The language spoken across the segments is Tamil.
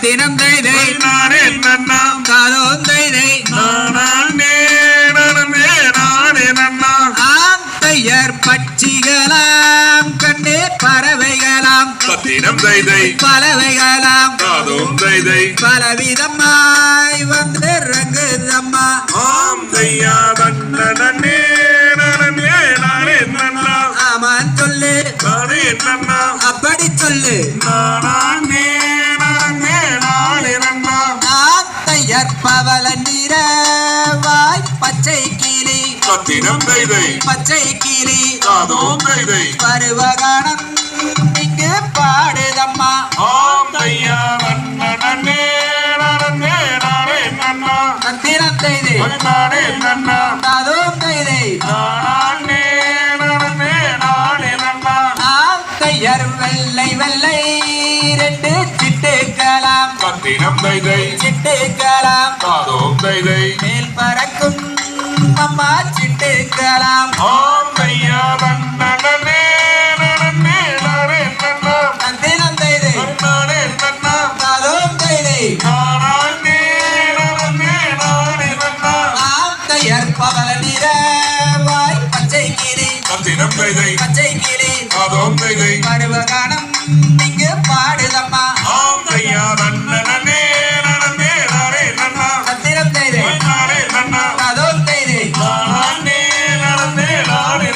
தத்தினம் நானே நன்னா காதோம் நானே நானே நானே நன்னா ஆம் பட்சிகளாம் கண்ணே பறவைகளாம். பத்திரம் தைதை பலவைகளாம் காதும் தைதை பலவிதமாய் வந்து ரங்குதம்மா ஆம் தையா தன்னே நானே நானே நன்னா ஆமான் சொல்லு. நானே நன்னா அப்படி சொல்லு. நானே பத்திரம் தைதை பச்சை கிளி காதும் தைதை பருவகானம் இங்கு பாடுதம்மா. ஆம் தையா தன்னே நானே நானே நன்னா. தத்திரம் தைதை நானே நன்னா. காதோம் தைதை நானே நானே நானே நன்னா. ஆம் தையர் பத்திரம் தைதை. சிட்டுக்கலாம். காதும் தைதை. மேல் பறக்கும் அம்மா சிட்டுக்கலாம். ஆம் தையா தன்னே நானே நானே நன்னா தத்திரம் தைதை. நானே நன்னா காதோம் தைதை. நானே நானே நானே நன்னா ஆம் தையர் பவள நிற வாய் பச்சை கிளி தைதை. பச்சை கிளி காதும் தைதை. பருவகானம் இங்கு பாடுதம்மா. நன்னா நன்னா.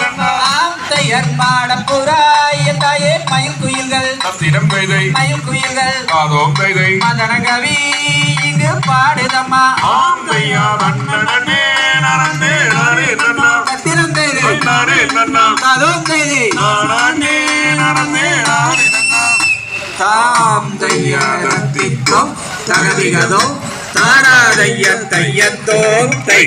நன்னா. பாடப்புறாய தாயே மயில் குயில்கள். காதும் தைதை மதன கவி இங்கு பாடுதம்மா. ஆம் தையா தன்னே நானே நானே நன்னா. தத்திரம் தைதை நானே நன்னா. காதோம் தைதை நானே நானே நானே நன்னா தாம் தையத்திக்கும் தகதிகதோ தாராதைய தையத்தோம் தை